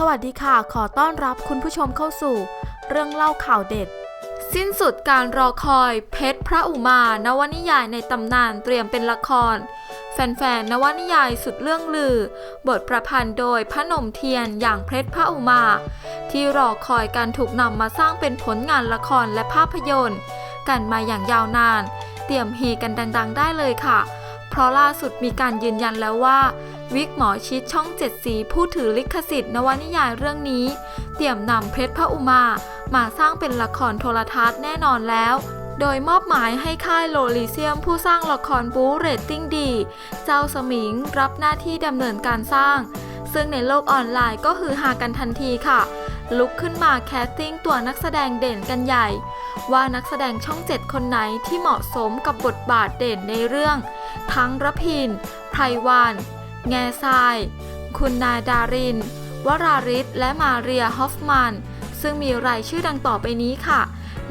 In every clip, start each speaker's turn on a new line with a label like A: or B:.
A: สวัสดีค่ะ ขอต้อนรับคุณผู้ชมเข้าสู่ เรื่องเล่าข่าวเด็ด สิ้นสุดการรอคอย เพชรพระอุมา นวนิยายในตำนานเตรียมเป็นละคร แฟนๆนวนิยายสุดเรื่องลือ บทประพันธ์โดยพระนมเทียนอย่างเพชรพระอุมา ที่รอคอยการถูกนำมาสร้างเป็นผลงานละครและภาพยนตร์ กันมาอย่างยาวนาน เตรียมเฮกันดัง ๆ ได้เลยค่ะ เพราะล่าสุดมีการยืนยันแล้วว่า วิกหมอชิดช่องเจ็ดสีผู้ถือลิขสิทธิ์นวนิยายเรื่องนี้ เตรียมนำเพชรพระอุมา มาสร้างเป็นละครโทรทัศน์แน่นอนแล้ว โดยมอบหมายให้ค่ายโลลิเซียมผู้สร้างละครบู๊เรตติ้งดี เจ้าสมิงรับหน้าที่ดำเนินการสร้าง ซึ่งในโลกออนไลน์ก็คือฮากันทันทีค่ะลุกขึ้นมาแคสติ้งตัวนักแสดงเด่นกันใหญ่ ว่านักแสดงช่องเจ็ดคนไหนที่เหมาะสมกับบทบาทเด่นในเรื่อง ทั้งระพินไพรวาน แง่ทราย คุณนายดาริน วราริศและมาเรียฮอฟมัน ซึ่งมีรายชื่อดังต่อไปนี้ค่ะ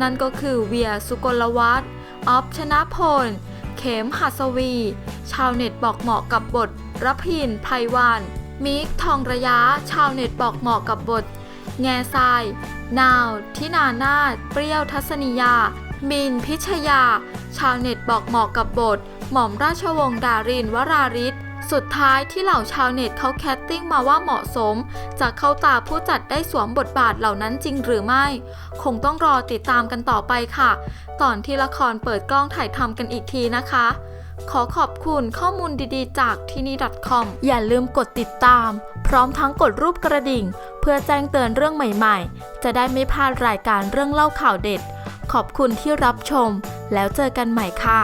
A: นั่นก็คือเวียสุกลวัฒน์ออฟชนะพล เขมหัสวี ชาวเน็ตบอกเหมาะกับบทรพินไพรวานมิกทองระยะ ชาวเน็ตบอกเหมาะกับบท แง่ทราย นาวทินานาถเปรี้ยวทัศนียามินพิชยา ชาวเน็ตบอกเหมาะกับบท หม่อมราชวงศ์ดารินวราริศ สุดท้ายที่เหล่าชาวเน็ตเขาแคสติ้งมาว่าเหมาะสม จะเข้าตาผู้จัดได้สวมบทบาทเหล่านั้นจริงหรือไม่ คงต้องรอติดตามกันต่อไปค่ะ ตอนที่ละครเปิดกล้องถ่ายทำกันอีกทีนะคะ ขอขอบคุณข้อมูลดีๆ จากที่นี่ .com อย่าลืมกดติดตาม พร้อมทั้งกดรูปกระดิ่ง เพื่อแจ้งเตือนเรื่องใหม่ๆ จะได้ไม่พลาดรายการเรื่องเล่าข่าวเด็ด ขอบคุณที่รับชม แล้วเจอกันใหม่ค่ะ